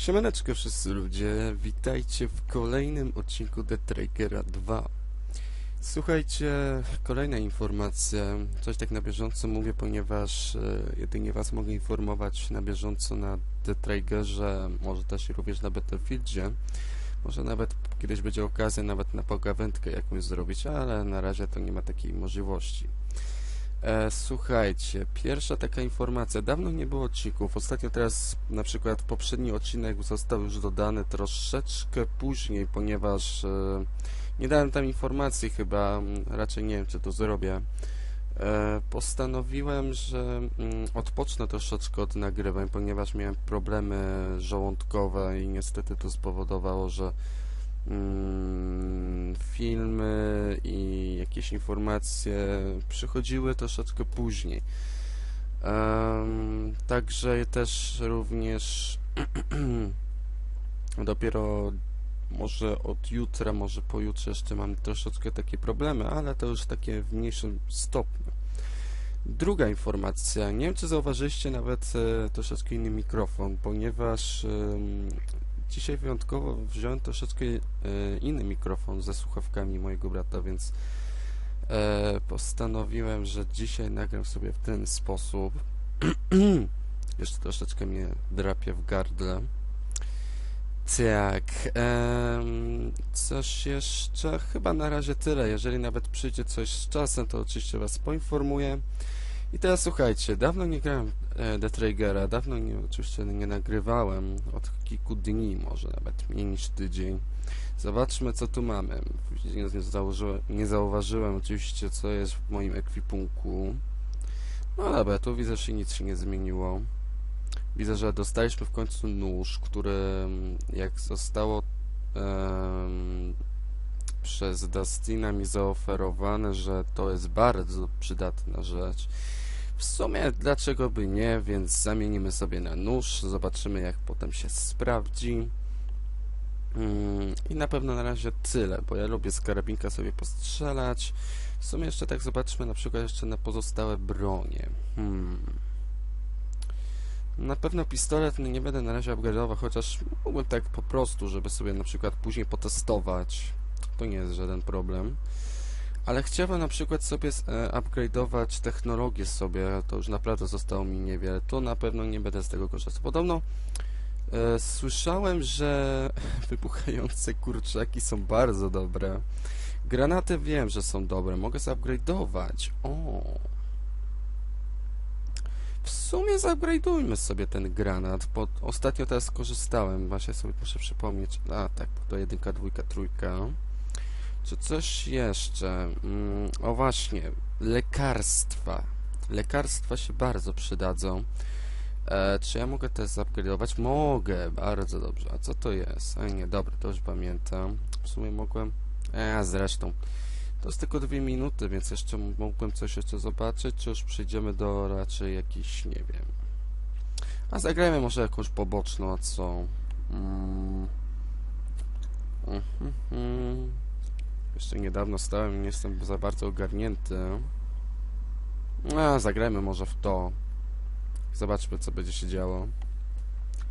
Siemaneczko wszyscy ludzie, witajcie w kolejnym odcinku The Trackera 2. Słuchajcie, kolejna informacja, coś tak na bieżąco mówię, ponieważ e, jedynie was mogę informować na bieżąco na The Triggerze, może też również na Battlefieldzie. Może nawet kiedyś będzie okazja nawet na pogawędkę jakąś zrobić, ale na razie to nie ma takiej możliwości. E, słuchajcie, pierwsza taka informacja. Dawno nie było odcinków. Ostatnio teraz na przykład poprzedni odcinek został już dodany troszeczkę później, ponieważ e, nie dałem tam informacji chyba, m, raczej nie wiem czy to zrobię. E, postanowiłem, że mm, odpocznę troszeczkę od nagrywań, ponieważ miałem problemy żołądkowe i niestety to spowodowało, że mm, filmy i jakieś informacje przychodziły troszeczkę później. Em, także też również dopiero może od jutra, może pojutrze jeszcze mam troszeczkę takie problemy, ale to już takie w mniejszym stopniu. Druga informacja. Nie wiem, czy zauważyliście nawet e, troszeczkę inny mikrofon, ponieważ em, dzisiaj wyjątkowo wziąłem troszeczkę e, inny mikrofon ze słuchawkami mojego brata, więc e, postanowiłem, że dzisiaj nagram sobie w ten sposób. Jeszcze troszeczkę mnie drapie w gardle. Tak, em, coś jeszcze? Chyba na razie tyle. Jeżeli nawet przyjdzie coś z czasem, to oczywiście Was poinformuję. I teraz słuchajcie, dawno nie grałem e, The Traggera, dawno nie, oczywiście nie nagrywałem, od kilku dni, może nawet mniej niż tydzień. Zobaczmy, co tu mamy. Nie, nie, zauważyłem oczywiście, co jest w moim ekwipunku. No dobra, tu widzę, że nic się nie zmieniło. Widzę, że dostaliśmy w końcu nóż, który mm, jak zostało em, przez Dustina mi zaoferowane, że to jest bardzo przydatna rzecz. W sumie dlaczego by nie, więc zamienimy sobie na nóż, zobaczymy jak potem się sprawdzi. Mm, I na pewno na razie tyle, bo ja lubię z karabinka sobie postrzelać. W sumie jeszcze tak zobaczmy na przykład jeszcze na pozostałe bronie. Hmm. Na pewno pistolet nie będę na razie upgrade'ował, chociaż mógłbym tak po prostu, żeby sobie na przykład później potestować. To nie jest żaden problem. Ale chciałbym na przykład sobie e, upgrade'ować technologię sobie, to już naprawdę zostało mi niewiele. To na pewno nie będę z tego korzystał. Podobno e, słyszałem, że wybuchające kurczaki są bardzo dobre. Granaty wiem, że są dobre, mogę upgrade'ować. O. W sumie zupgrade'ujmy sobie ten granat, bo ostatnio teraz korzystałem, właśnie sobie muszę przypomnieć. A tak, to jedynka, dwójka, trójka. Czy coś jeszcze? Mm, o właśnie, lekarstwa. Lekarstwa się bardzo przydadzą. E, czy ja mogę też zupgrade'ować? Mogę, bardzo dobrze. A co to jest? A nie, dobra, to już pamiętam. W sumie mogłem... E, zresztą. To jest tylko dwie minuty, więc jeszcze mógłbym coś jeszcze zobaczyć, czy już przejdziemy do raczej jakiś, nie wiem... A zagrajmy może jakąś poboczną, a co? Mm. Mhm, mhm. Jeszcze niedawno stałem i nie jestem za bardzo ogarnięty. A, zagrajmy może w to. Zobaczmy, co będzie się działo.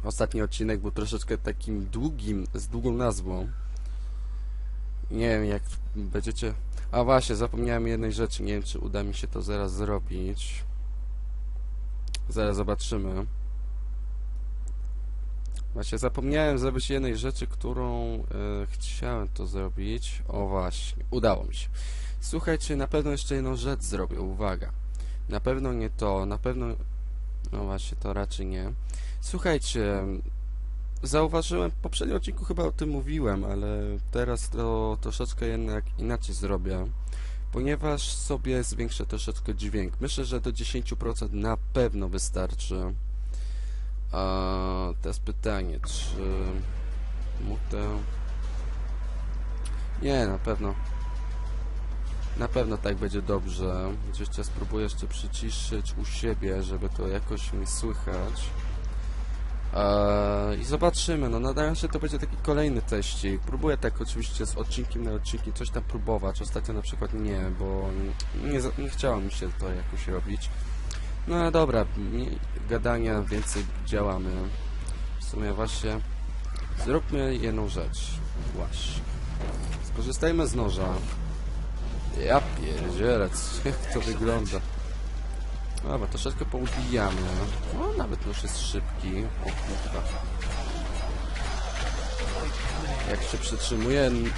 Ostatni odcinek był troszeczkę takim długim, z długą nazwą. Nie wiem, jak będziecie... A właśnie, zapomniałem jednej rzeczy. Nie wiem, czy uda mi się to zaraz zrobić. Zaraz zobaczymy. Właśnie, zapomniałem zrobić jednej rzeczy, którą e, chciałem to zrobić. O właśnie, udało mi się. Słuchajcie, na pewno jeszcze jedną rzecz zrobię, uwaga. Na pewno nie to, na pewno... No właśnie, to raczej nie. Słuchajcie, zauważyłem, w poprzednim odcinku chyba o tym mówiłem, ale teraz to troszeczkę jednak inaczej zrobię. Ponieważ sobie zwiększę troszeczkę dźwięk. Myślę, że do 10% na pewno wystarczy. A teraz pytanie, czy mutę... Nie, na pewno. Na pewno tak będzie dobrze. Oczywiście spróbuję jeszcze przyciszyć u siebie, żeby to jakoś mi słychać. Eee, I zobaczymy, no na razie to będzie taki kolejny teścik. Próbuję tak oczywiście z odcinkiem na odcinki coś tam próbować. Ostatnio na przykład nie, bo nie, za- nie chciało mi się to jakoś robić. No dobra, gadania, więcej działamy. W sumie właśnie Zróbmy jedną rzecz. Właśnie. Skorzystajmy z noża. Ja pierdzielę, co- jak to wygląda. Dobra, troszeczkę poubijamy. O, nawet nóż jest szybki. O kurwa. Jak się przytrzymuje mm,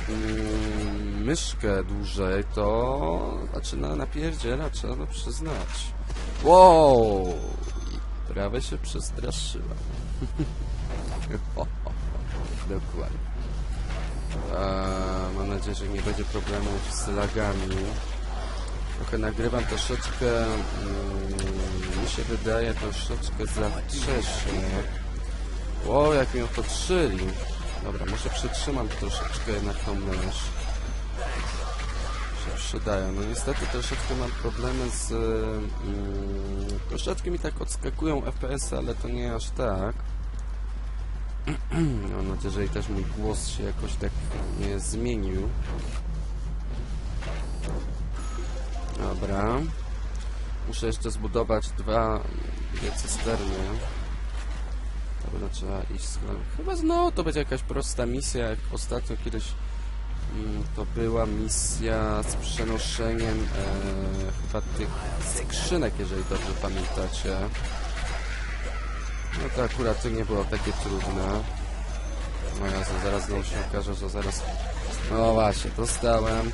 myszkę dłużej, to zaczyna napierdzielać, trzeba to przyznać. Wow! I prawie się przestraszyła. Dokładnie. Eee, mam nadzieję, że nie będzie problemów z lagami. Trochę nagrywam troszeczkę, mm, mi się wydaje, troszeczkę za wcześnie. Wow, jak mi otoczyli. Dobra, może przytrzymam troszeczkę jednak tą mysz. Przydają. No niestety troszeczkę mam problemy z... Mm, troszeczkę mi tak odskakują FPS, ale to nie aż tak. Mam nadzieję, że i też mój głos się jakoś tak nie zmienił. Dobra. Muszę jeszcze zbudować dwa dwie cysterny. To będę trzeba iść z... Chyba znowu to będzie jakaś prosta misja, jak ostatnio kiedyś to była misja z przenoszeniem e, chyba tych skrzynek, jeżeli dobrze pamiętacie. No to akurat to nie było takie trudne. No ja zaraz znowu się okaże, że zaraz... No właśnie, dostałem.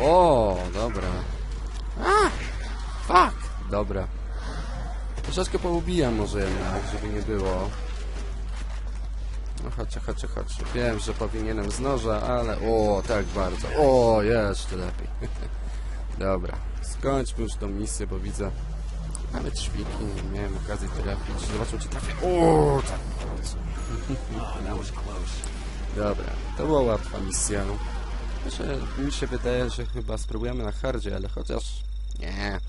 O, dobra. A! Fuck! Dobra. Troszeczkę poubijam może jednak, żeby nie było. No chodźcie, chodźcie, chodźcie. Wiem, że powinienem z noża, ale... O, tak bardzo. O, jeszcze lepiej. Dobra. Skończmy już tą misję, bo widzę... Nawet świki nie miałem okazji trafić. Zobaczmy, czy trafię. O, tak. Dobra, to była łatwa misja. Znaczy, mi się wydaje, że chyba spróbujemy na hardzie, ale chociaż... Nie.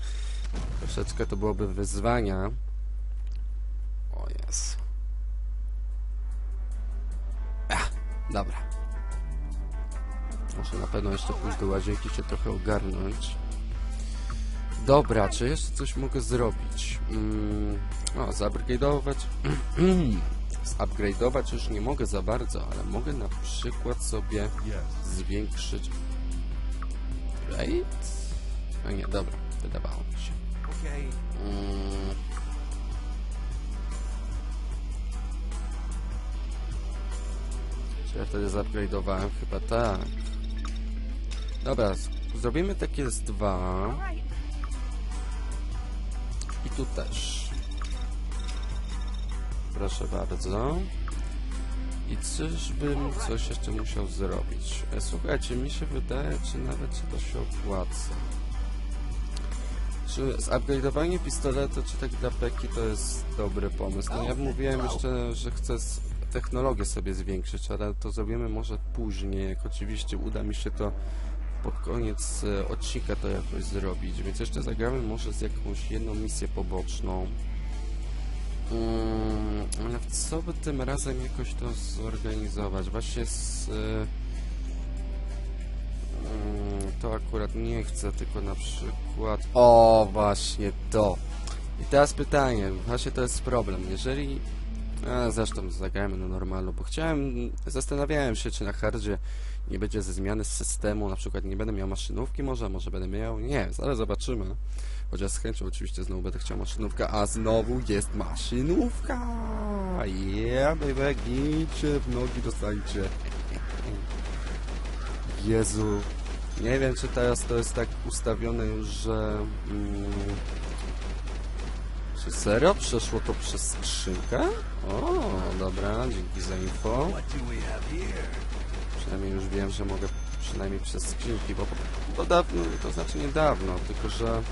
Troszeczkę to byłoby wyzwania. O jest. Dobra. Muszę na pewno jeszcze pójść do łazienki się trochę ogarnąć. Dobra, czy jeszcze coś mogę zrobić? Mm, o, zupgrade'ować. Zupgrade'ować już nie mogę za bardzo, ale mogę na przykład sobie zwiększyć rate? A nie, dobra, wydawało mi się. Mm. Czy ja wtedy zupgrade'owałem? Chyba tak. Dobra, zrobimy takie z dwa. I tu też. Proszę bardzo. I czyżbym coś jeszcze musiał zrobić? E, Słuchajcie, mi się wydaje, czy nawet czy to się opłaca. Czy zupgrade'owanie pistoletu, czy tak dla Peki to jest dobry pomysł? No ja mówiłem jeszcze, że chcę technologię sobie zwiększyć, ale to zrobimy może później, jak oczywiście uda mi się to pod koniec e, odcinka to jakoś zrobić, więc jeszcze zagramy może z jakąś jedną misję poboczną. Mm, ale co by tym razem jakoś to zorganizować? Właśnie z... mm, to akurat nie chcę, tylko na przykład... O, właśnie to! I teraz pytanie, właśnie to jest problem. Jeżeli... A, zresztą zagrajmy na normalu, bo chciałem... Zastanawiałem się, czy na hardzie nie będzie ze zmiany systemu, na przykład nie będę miał maszynówki może, może będę miał, nie wiem, zaraz zobaczymy. Chociaż z chęcią oczywiście znowu będę chciał maszynówkę, a znowu jest maszynówka! Yeah, baby, gincie w nogi dostańcie. Jezu. Nie wiem, czy teraz to jest tak ustawione już, że... Mm, czy serio przeszło to przez skrzynkę? O, dobra, dzięki za info. Przynajmniej już wiem, że mogę przynajmniej przez skrzynki, bo, bo dawno, to znaczy niedawno, tylko że...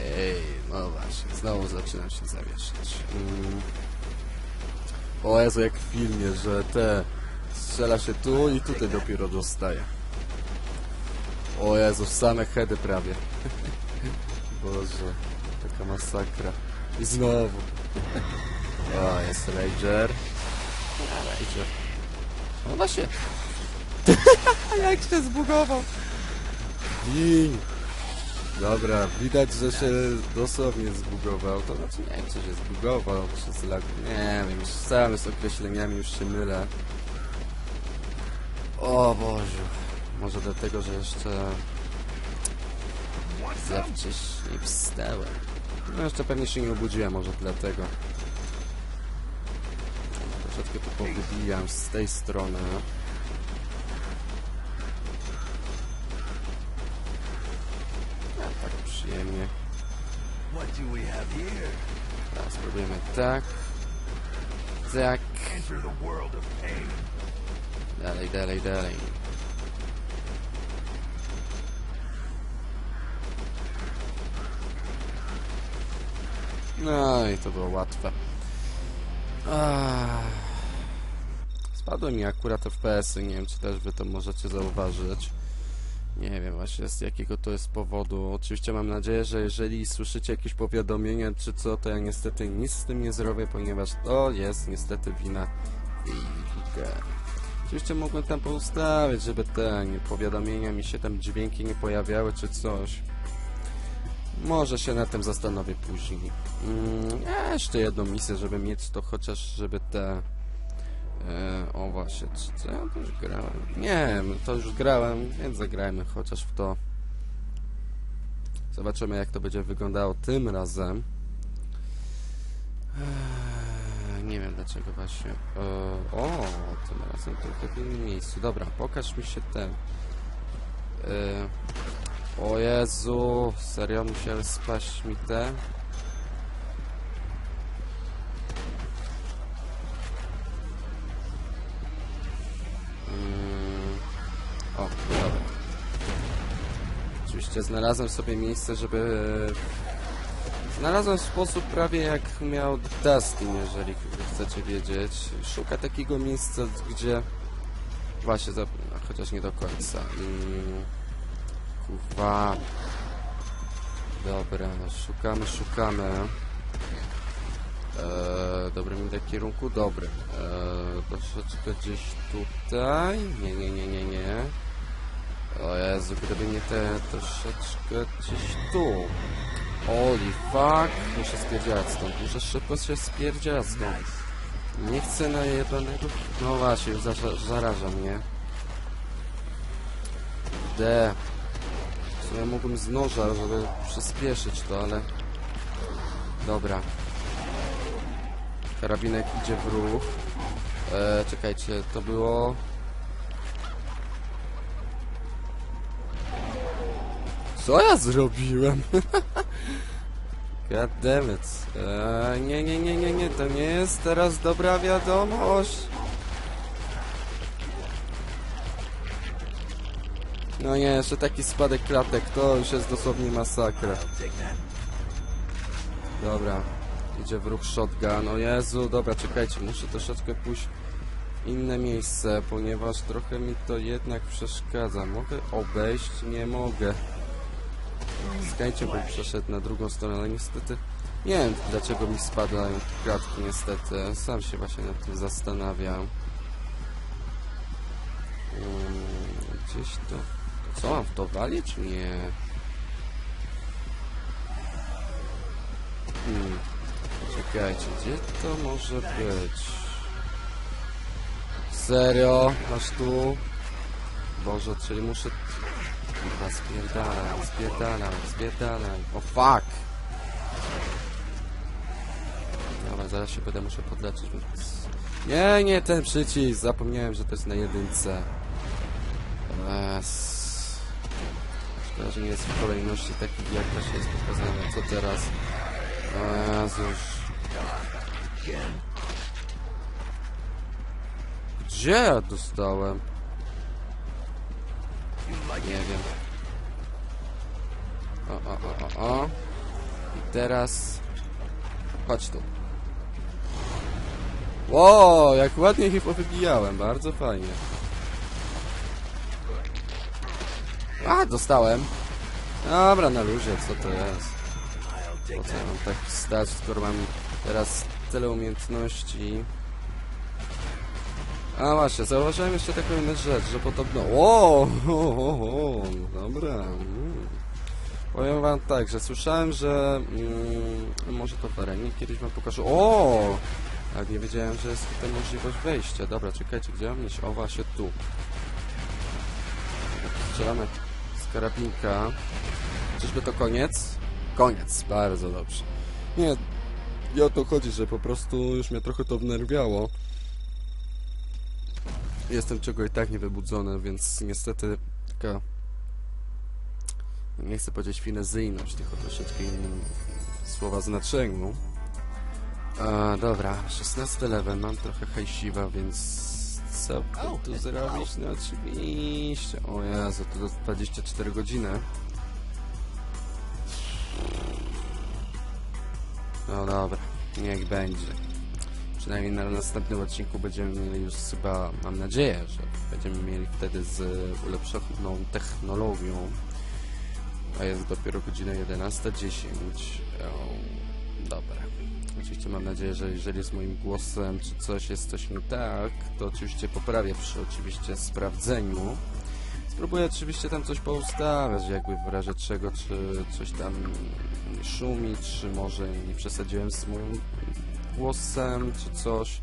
Ej, no właśnie, znowu zaczynam się zawieszać. Mm. O Jezu, jak w filmie, że te... Strzela się tu i tutaj dopiero dostaje. O Jezu, same heady prawie. Boże, taka masakra. I znowu. O, jest Rager. Rager. No właśnie. Jak się zbugował. Gin. Dobra, widać, że się dosłownie zbugował. To znaczy nie wiem, czy się zbugował przez lag. Nie wiem, już sam z określeniami już się mylę. O Boże. Może dlatego, że jeszcze za wcześnie wstałem. No jeszcze pewnie się nie obudziłem, może dlatego. Troszeczkę tu powybijam z tej strony. A tak przyjemnie. Teraz spróbujemy tak. Tak. Dalej, dalej, dalej. No i to było łatwe. Spadły mi akurat FPS-y, nie wiem czy też wy to możecie zauważyć. Nie wiem właśnie z jakiego to jest powodu. Oczywiście mam nadzieję, że jeżeli słyszycie jakieś powiadomienia czy co, to ja niestety nic z tym nie zrobię, ponieważ to jest niestety wina Giga. Oczywiście mogłem tam poustawiać, żeby te powiadomienia mi się tam dźwięki nie pojawiały czy coś. Może się na tym zastanowię później. Mm, jeszcze jedną misję, żeby mieć to chociaż, żeby te... E, o właśnie, czy ja to już grałem? Nie, to już grałem, więc zagrajmy chociaż w to. Zobaczymy jak to będzie wyglądało tym razem. Eee, Nie wiem dlaczego właśnie. Eee, o, tym razem tylko w innym miejscu. Dobra, pokaż mi się ten. Eee, o Jezu, serio musiały spaść mi te. Mm, O. Oczywiście znalazłem sobie miejsce, żeby... Znalazłem sposób prawie jak miał Dustin, jeżeli chcecie wiedzieć. Szuka takiego miejsca, gdzie... Właśnie, chociaż nie do końca. Mm, Kurwa. Dobra, szukamy, szukamy. Eee, dobry mi kierunku? Dobry. Eee, troszeczkę gdzieś tutaj. Nie, nie, nie, nie, nie. O Jezu, gdyby nie te troszeczkę gdzieś tu. Holy fuck. Muszę spierdzielać stąd. Muszę szybko się spierdzielać stąd. Nie chcę na jednego... No właśnie, już za- zaraża mnie. D. Sumie mógłbym z noża, żeby przyspieszyć to, ale... Dobra. Karabinek idzie w ruch. E, czekajcie, to było... Co ja zrobiłem? God damn it. E, nie, nie, nie, nie, nie, to nie jest teraz dobra wiadomość. No nie, jeszcze taki spadek klatek, to już jest dosłownie masakra. Dobra, idzie w ruch shotgun. O Jezu, dobra, czekajcie, muszę troszeczkę pójść w inne miejsce, ponieważ trochę mi to jednak przeszkadza. Mogę obejść? Nie mogę. Skajcie bym przeszedł na drugą stronę, ale niestety nie wiem dlaczego mi spadają klatki niestety. Sam się właśnie nad tym zastanawiam. Gdzieś to... Co, mam w to walić? Nie. Hmm. Czekajcie, gdzie to może być? Serio? Aż tu? Boże, czyli muszę... Kurwa, spierdalaj, spierdalaj, spierdalaj. O fuck! Dobra, zaraz się będę muszę podleczyć, więc... Nie, nie, ten przycisk! Zapomniałem, że to jest na jedynce. Yes. Że nie jest w kolejności takich, jak też jest pokazane. Co teraz? O Jezus. Gdzie dostałem? Nie wiem. O, o, o, o, o. I teraz... Chodź tu. Ło, jak ładnie ich powybijałem, bardzo fajnie. A, dostałem. Dobra, na luzie, co to jest? Po co mam tak stać, skoro mam teraz tyle umiejętności? A właśnie, zauważyłem jeszcze taką inną rzecz, że podobno... O, o, dobra. mm. Powiem wam tak, że słyszałem, że mm, może to w arenie kiedyś wam pokażę. O! Ale nie wiedziałem, że jest tutaj możliwość wejścia. Dobra, czekajcie, gdzie mam iść? O, właśnie tu. Strzelamy karabinka. Czyżby to koniec? Koniec, bardzo dobrze. Nie, nie o to chodzi, że po prostu już mnie trochę to wnerwiało. Jestem czego i tak niewybudzony, więc niestety taka nie chcę powiedzieć finezyjność, tylko troszeczkę innym słowa znaczeniu. Dobra, 16 level, mam trochę hajsiwa, więc co by tu zrobić? No oczywiście. O Jezu, to do 24 godziny. No dobra, niech będzie. Przynajmniej na następnym odcinku będziemy mieli już chyba, mam nadzieję, że będziemy mieli wtedy z ulepszoną technologią. A jest dopiero godzina 11.10. Dobra. Oczywiście mam nadzieję, że jeżeli z moim głosem czy coś jest coś nie tak, to oczywiście poprawię przy oczywiście sprawdzeniu. Spróbuję oczywiście tam coś poustawiać, jakby w razie czego, czy coś tam szumi, czy może nie przesadziłem z moim głosem, czy coś.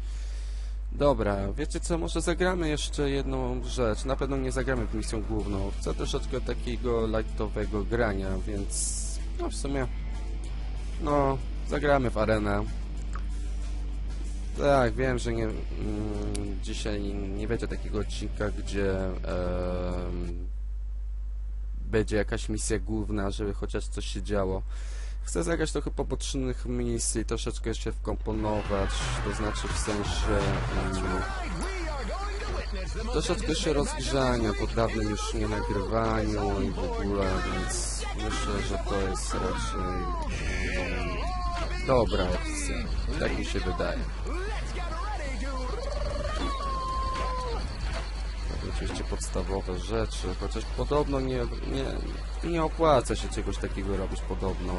Dobra, wiecie co, może zagramy jeszcze jedną rzecz. Na pewno nie zagramy w misją główną. Chcę troszeczkę takiego lightowego grania, więc no w sumie no, zagramy w arenę. Tak, wiem, że nie, mm, dzisiaj nie będzie takiego odcinka, gdzie em, będzie jakaś misja główna, żeby chociaż coś się działo. Chcę zagrać trochę pobocznych misji, troszeczkę się wkomponować, to znaczy w sensie mm, troszeczkę się rozgrzania po dawnym już nie nagrywaniu i w ogóle, więc myślę, że to jest raczej mm, dobra opcja. Tak mi się wydaje. Oczywiście podstawowe rzeczy, chociaż podobno nie, nie, nie opłaca się czegoś takiego robić podobno.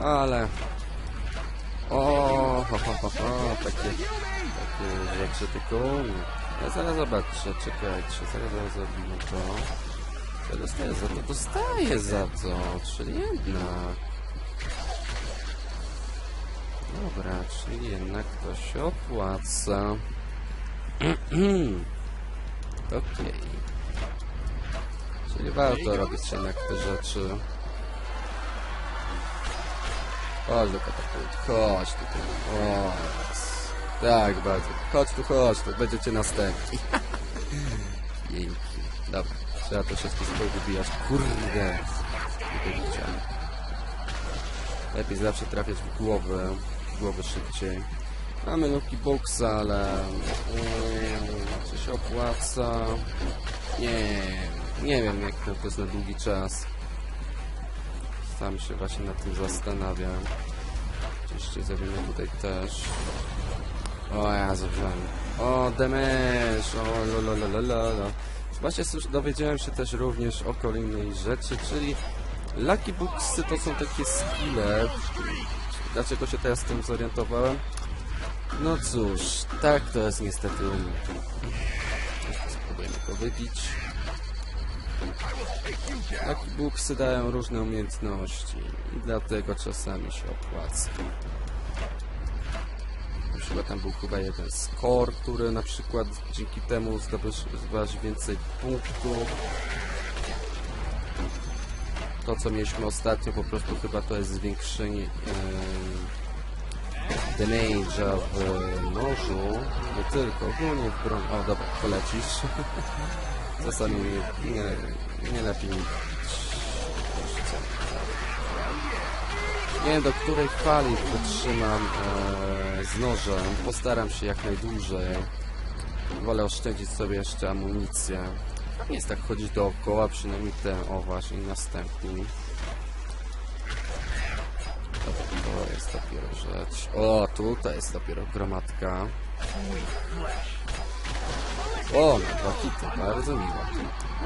Ale... O, ho, ho, ho, ho, takie, takie rzeczy tylko. Ja zaraz zobaczę, czekajcie, zaraz, zaraz zrobimy to. Co dostaję za to? Dostaję za to, czyli jednak. Dobra, czyli jednak to się opłaca. Okej. Czyli warto robić jednak te rzeczy. Chodź do katapult, chodź tu. tu. O, tak, bardzo. Chodź tu, chodź tu, będziecie następni. Dzięki. Dobra, trzeba to wszystko wybijać. Kurde. Nie. Lepiej zawsze trafiać w głowę, głowę szybciej. Mamy Lucky Boxa, ale mm, czy się opłaca? Nie, nie wiem jak to jest na długi czas. Sam się właśnie nad tym zastanawiam. Oczywiście zrobimy tutaj też. O ja wziąłem. O, demesz! O, lololololo. Właśnie dowiedziałem się też również o kolejnej rzeczy, czyli Lucky Booksy to są takie skille. Dlaczego się teraz tym zorientowałem? No cóż, tak to jest niestety u mnie. Jeszcze Spróbujemy go wybić. Lucky Booksy dają różne umiejętności i dlatego czasami się opłaca. Na tam był chyba jeden score, który na przykład dzięki temu zdobywasz więcej punktów. To co mieliśmy ostatnio po prostu chyba to jest zwiększenie em, damage'a w nożu, nie tylko, ogólnie w broń. O dobra, polecisz. Czasami nie, nie lepiej nie wiem do której fali wytrzymam e, z nożem. Postaram się jak najdłużej. Wolę oszczędzić sobie jeszcze amunicję. Nie jest tak chodzić dookoła, przynajmniej ten, o właśnie, następny. To jest dopiero rzecz. O, tutaj jest dopiero gromadka. O, na dwa hity, bardzo miło.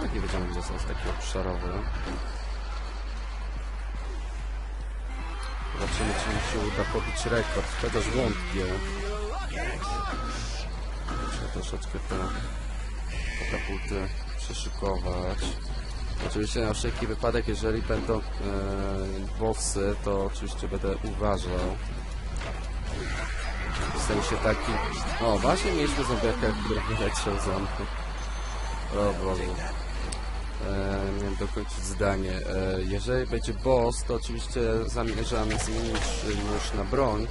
Tak nie wiedziałem, że są takie obszarowe. Zobaczymy, czy mi się uda pobić rekord, chociaż wątpię. Muszę troszeczkę te katapulty przeszykować. Oczywiście na wszelki wypadek, jeżeli będą e, bossy, to oczywiście będę uważał. W sensie taki... O, właśnie mieliśmy zombiaka, który wyleciał za mną. O Boże. E, miałem dokończyć zdanie. E, jeżeli będzie boss, to oczywiście zamierzam zmienić nóż na broń,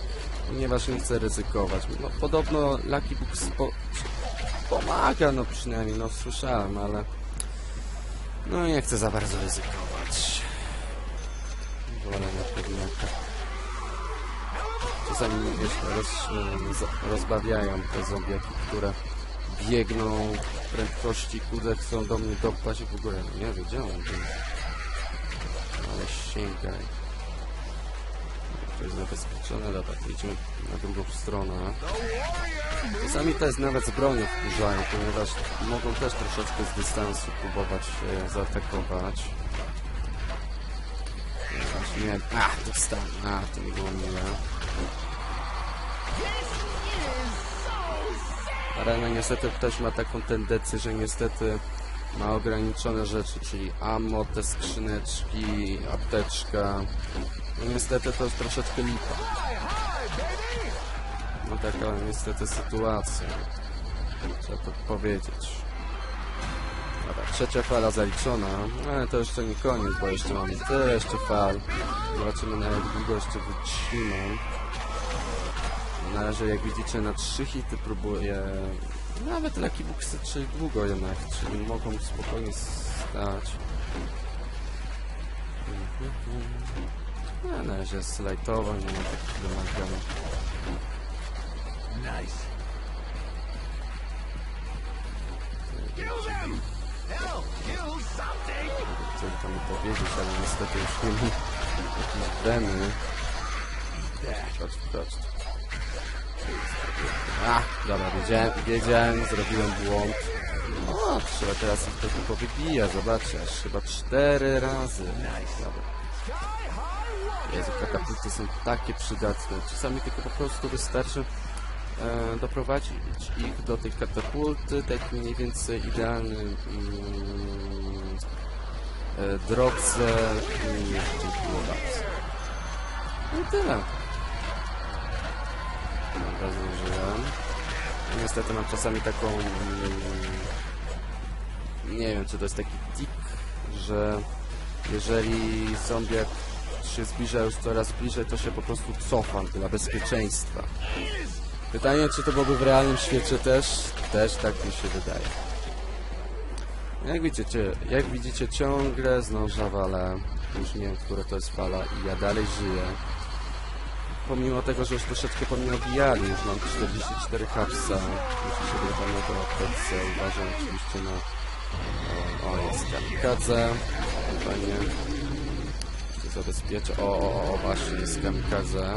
ponieważ nie chcę ryzykować. No, podobno Lucky Book. Pomaga, no przynajmniej, no słyszałem, ale... No nie chcę za bardzo ryzykować. Wolę na pewniaka. Czasami wiesz, roz, rozbawiają te zombiaki, które biegną prędkości, kurde, chcą do mnie dopaść w ogóle nie wiedziałem. Ale sięgaj. To jest zabezpieczone, dobra, to idziemy na drugą stronę. Czasami jest nawet z bronią wkurzają, ponieważ mogą też troszeczkę z dystansu próbować e, zaatakować. Właśnie. A, dostałem. A, to nie było miłe. Arena niestety też ma taką tendencję, że niestety ma ograniczone rzeczy, czyli ammo, te skrzyneczki, apteczka. No niestety to jest troszeczkę lipa. No taka niestety sytuacja. Trzeba to powiedzieć. Dobra, trzecia fala zaliczona, ale to jeszcze nie koniec, bo jeszcze mamy tyle jeszcze fal. Zobaczymy na jak długo jeszcze wytrzymam. Na razie jak widzicie na trzy hity próbuję nawet Lucky Booksy czy długo jednak, czyli mogą spokojnie stać. No, na razie jest lightowo, nie ma takich wymagań. Nice. Kill them! Hell, kill something! Chcę tam powiedzieć, ale niestety już nie mam jakiejś weny. Chodź, chodź. A, dobra, wiedziałem, wiedziałem, zrobiłem błąd. O, trzeba teraz ich to tylko wybija, zobaczcie, aż chyba cztery razy. Dobra. Jezu, katapulty są takie przydatne. Czasami tylko po prostu wystarczy e, doprowadzić ich do tej katapulty, tak mniej więcej idealny mm, e, drodze i. No i tyle. Dobra, zużyłem. Niestety mam czasami taką... mm, Nie wiem, czy to jest taki tik, że jeżeli zombiak się zbliża już coraz bliżej, to się po prostu cofam dla bezpieczeństwa. Pytanie, czy to byłoby w realnym świecie też? Też tak mi się wydaje. Jak widzicie, jak widzicie ciągle z noża walę. Już nie wiem, które to jest fala i ja dalej żyję. Pomimo tego, że już troszeczkę po mnie obijali, już mam 44 hapsa. Muszę się na to aptece. Uważam oczywiście na... O jest kamikadze. Fajnie. Jeszcze zabezpieczę. O, o, o, właśnie jest kamikadze.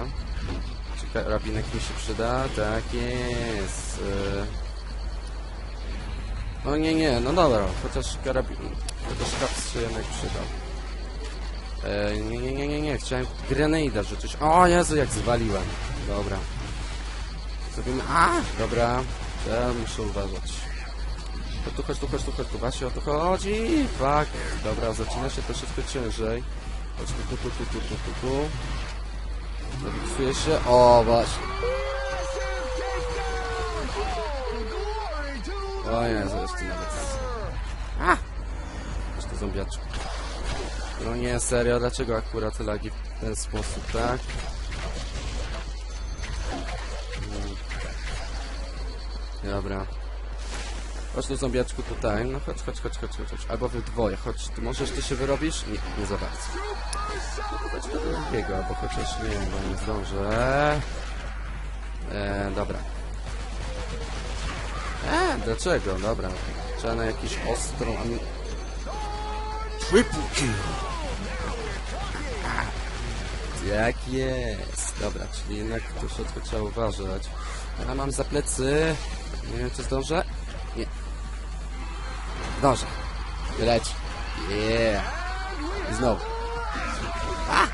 Czy karabinek mi się przyda? Tak jest. y. No nie, nie, no dobra, chociaż karabin, chociaż kaps się jednak przydał. E, nie, nie, nie, nie, nie, chciałem grenada rzucić. O Jezu, jak zwaliłem. Dobra. Zrobimy... A! Dobra, ja muszę uważać. Chodź tu, chodź tu, chodź tu, chodź tu, właśnie o to chodzi. Fuck. Dobra, zaczyna się troszeczkę ciężej. Chodź tu, tu, tu, tu, tu, tu, tu. Zafiksuję się. O, właśnie. O Jezu, jeszcze nawet... A! Jeszcze zombiaczku. No nie, serio, dlaczego akurat lagi w ten sposób, tak? Mm. Dobra. Chodź tu zombiaczku tutaj, no chodź, chodź, chodź, chodź, chodź. Albo wy dwoje, chodź, ty możesz, ty się wyrobisz? Nie, nie za bardzo. Chodź do drugiego, albo chociaż nie wiem, bo nie zdążę. E, dobra. E, dlaczego? Dobra. Trzeba na jakiś ostrą... Triple kill! Jak jest. Dobra, czyli jednak troszeczkę trzeba uważać. Ja mam za plecy. Nie wiem, czy zdążę. Zdążę. Leć. Yeah. I znowu. A!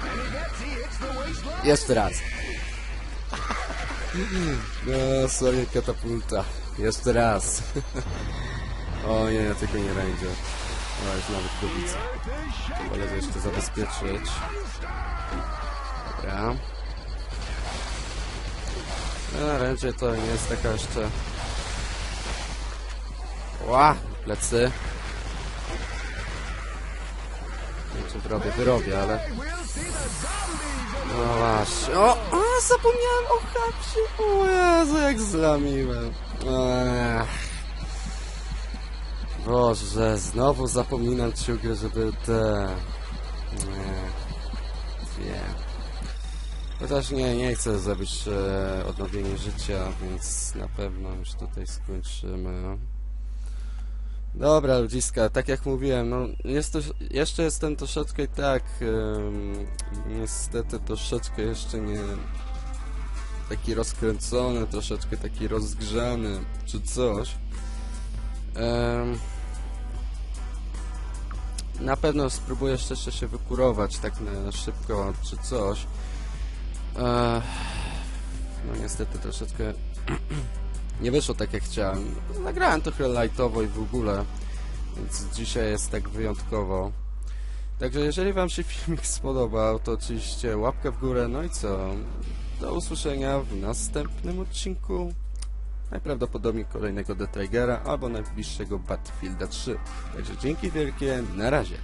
Jeszcze raz. No, sorry, katapulta. Jeszcze raz. o nie, tego nie będzie. No, już nawet go widzę. Wolę to jeszcze zabezpieczyć. Dobra. No, razie to nie jest taka jeszcze... Ła! Plecy. Nie wiem, czy wyrobię, wyrobię, ale... No właśnie. O! o zapomniałem o hapsie! O Jezu, jak zlamiłem. Ech. Boże, znowu zapominam ciągle, żeby te... Nie. Wiem. Chociaż nie, nie chcę zrobić e, odnowienie życia, więc na pewno już tutaj skończymy. Dobra, ludziska, tak jak mówiłem, no jest to, jeszcze jestem troszeczkę tak, em, niestety troszeczkę jeszcze nie taki rozkręcony, troszeczkę taki rozgrzany, czy coś. Na pewno spróbuję jeszcze się wykurować tak na szybko, czy coś. No niestety troszeczkę nie wyszło tak jak chciałem. Nagrałem trochę lightowo i w ogóle, więc dzisiaj jest tak wyjątkowo. Także jeżeli Wam się filmik spodobał, to oczywiście łapkę w górę, no i co? Do usłyszenia w następnym odcinku. Najprawdopodobniej kolejnego The Tigera albo najbliższego Battlefielda 3. Także dzięki wielkie, na razie.